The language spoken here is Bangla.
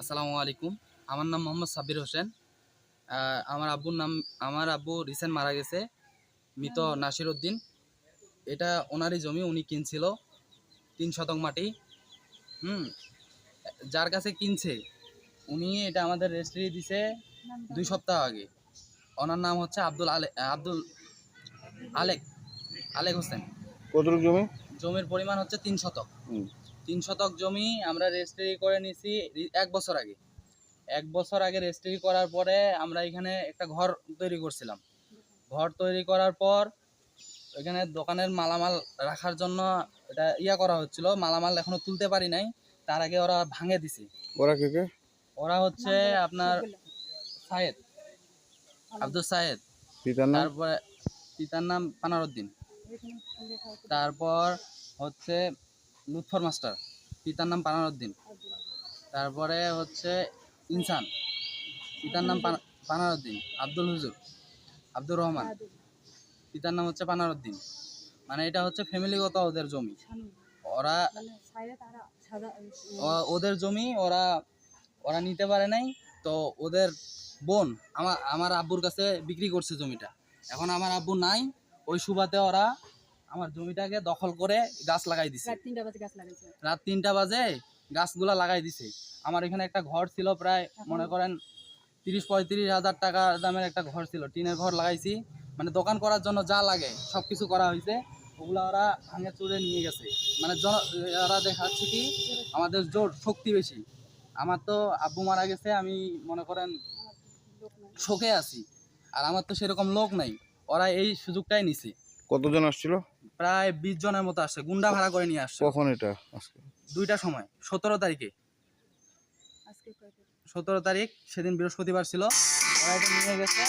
আসসালামু আলাইকুম। আমার নাম মোহাম্মদ সাব্বির হোসেন। আমার আব্বুর নাম আমার আব্বু রিসেন্ট মারা গেছে মৃত নাসির উদ্দিন এটা ওনারই জমি উনি কিনছিল তিন শতক মাটি। হুম যার কাছে কিনছে উনি এটা আমাদের রেজিস্ট্রি দিছে দুই সপ্তাহ আগে। ওনার নাম হচ্ছে আব্দুল আলে আব্দুল আলেক আলেক হোসেন। কতটুকু জমি? জমির পরিমাণ হচ্ছে তিন শতক। হুম। তিন শতক জমি আমরা রেজিস্ট্রি করে নিছি এক বছর আগে। এক বছর আগে রেজিস্ট্রি করার পরে আমরা এখানে একটা ঘর তৈরি করছিলাম। ঘর তৈরি করার পর এখানে দোকানের মালামাল রাখার জন্য এটা ইয়া করা হচ্ছিল। মালামাল এখনও তুলতে পারি নাই। তার আগে ওরা ভাঙে দিছে। ওরা কে কে? ওরা হচ্ছে আপনার সায়েদ আব্দুল সায়েদ। পিতার নাম? তারপরে পিতার নাম পানারুদ্দিন তারপর হচ্ছে লুৎফর মাস্টার, পিতার নাম পানারুদ্দিন তারপরে হচ্ছে ইনসান, পিতার নাম পানা- পানারুদ্দিন আব্দুল হুজুর, আব্দুর রহমান, পিতার নাম হচ্ছে পানারুদ্দিন মানে এটা হচ্ছে ফ্যামিলিগত ওদের জমি। ওরা ওদের জমি ওরা ওরা নিতে পারে নাই, তো ওদের বোন আমার আমার আব্বুর কাছে বিক্রি করছে জমিটা। এখন আমার আব্বু নাই, ওই সুবাদে ওরা আমার জমিটাকে দখল করে গাছ লাগাই দিছে। রাত তিনটা বাজে গাছ লাগাইছে। রাত তিনটা বাজে গাছগুলা লাগাই দিছে। আমার এখানে একটা ঘর ছিল প্রায় মনে করেন তিরিশ পঁয়ত্রিশ হাজার টাকা দামের একটা ঘর ছিল। টিনের ঘর লাগাইছি। মানে দোকান করার জন্য যা লাগে সব কিছু করা হয়েছে ওগুলা ওরা ভাঙে চুরে নিয়ে গেছে। মানে জন ওরা দেখাচ্ছে কি আমাদের জোর শক্তি বেশি। আমার তো আব্বু মারা গেছে আমি মনে করেন শোকে আছি। আর আমার তো সেরকম লোক নাই। ওরা এই সুযোগটাই নিছে। কতজন আসছিল? প্রায় বিশ জনের মতো আসছে। গুন্ডা ভাড়া করে নিয়ে আসছে। কখন এটা আজকে দুইটা সময় সতেরো তারিখে। সতেরো তারিখ সেদিন বৃহস্পতিবার ছিল। ওরা এটা নিয়ে গেছে।